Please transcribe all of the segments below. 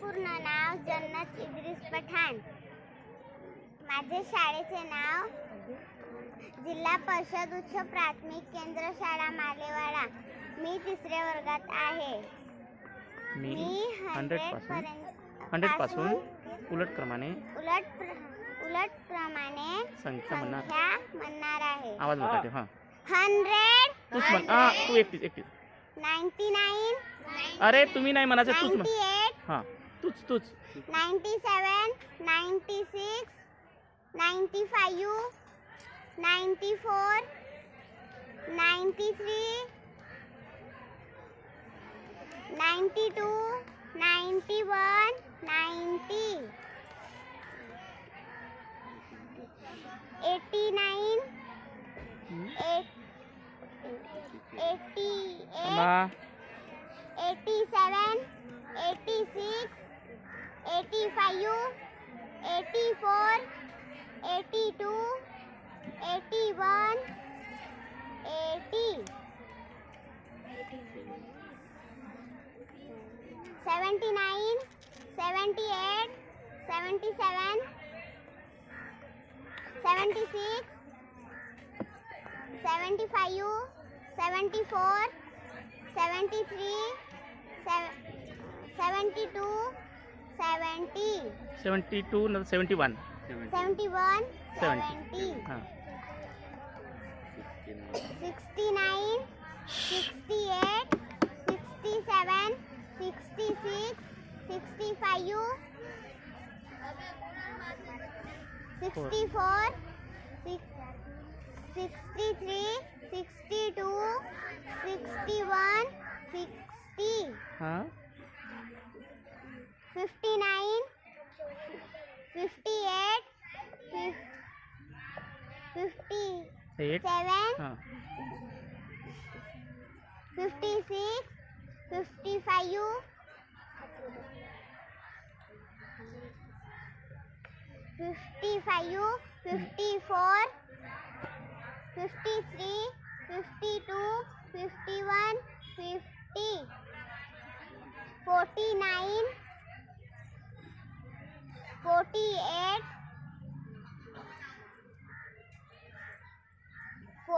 पूर्ण नाव जन्नत इद्रिस पठाण माझे शाळेचे नाव जिल्हा परिषद उच्च प्राथमिक केंद्र शाळा मालेवाडा मी तिसऱ्या वर्गात आहे मी हंड्रेड पर्यंत हंड्रेड पासून उलट क्रमाने उलट उलट क्रमाने संख्या म्हणणार आहे आवाज मोठा हो. ठेव हां हंड्रेड तूच म्हण हा तू एकटीच एकटीच नाईन्टी नाईन अरे तुम्ही नाही म्हणायचं तूच म्हण हां तूच तूच ninety seven ninety six ninety five ninety four ninety three ninety two ninety one ninety eighty nine eighty eight eighty seven eighty six 85, 84, 82, 81, 80, 79, 78, 77, 76, 75, 74, 73, 72, seventy seventy two न seventy one seventy one seventy हाँ। Sixty nine sixty eight sixty seven sixty six sixty five sixty four sixty three sixty two sixty one sixty हाँ 57 56 55 55 54 53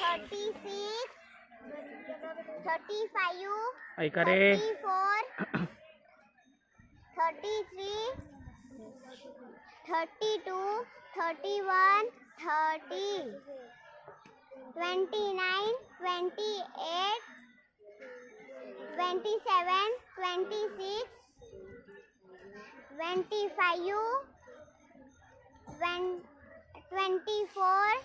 thirty six thirty five ऐकरे four thirty three thirty two thirty one thirty twenty nine twenty eight twenty seven twenty six twenty five twenty four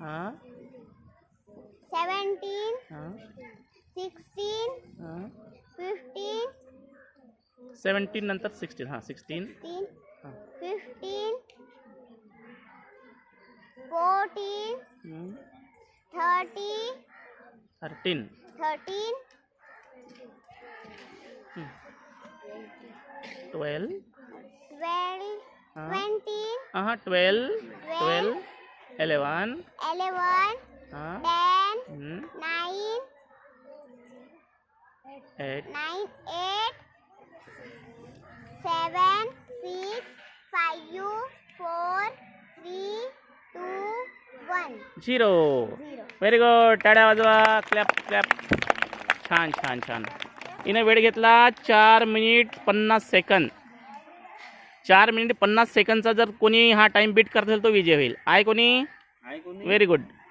हाँ seventeen हाँ sixteen हाँ fifteen seventeen नंतर sixteen हाँ sixteen fifteen fourteen thirty thirteen thirteen twelve twelve twenty हाँ twelve hmm. Hmm. Twelve eleven, eleven, huh? ten, hmm? nine, eight, nine, eight, seven, six, five, four, three, two, one, zero. Very good. टाळ्या वाजवा clap clap छान छान छान हिनं वेळ घेतला चार मिनिट पन्नास सेकंद चार मिनिट पन्नास सेकंदचा जर कोणी हा टाइम बीट करत असेल तो विजय होईल आय कोणी व्हेरी गुड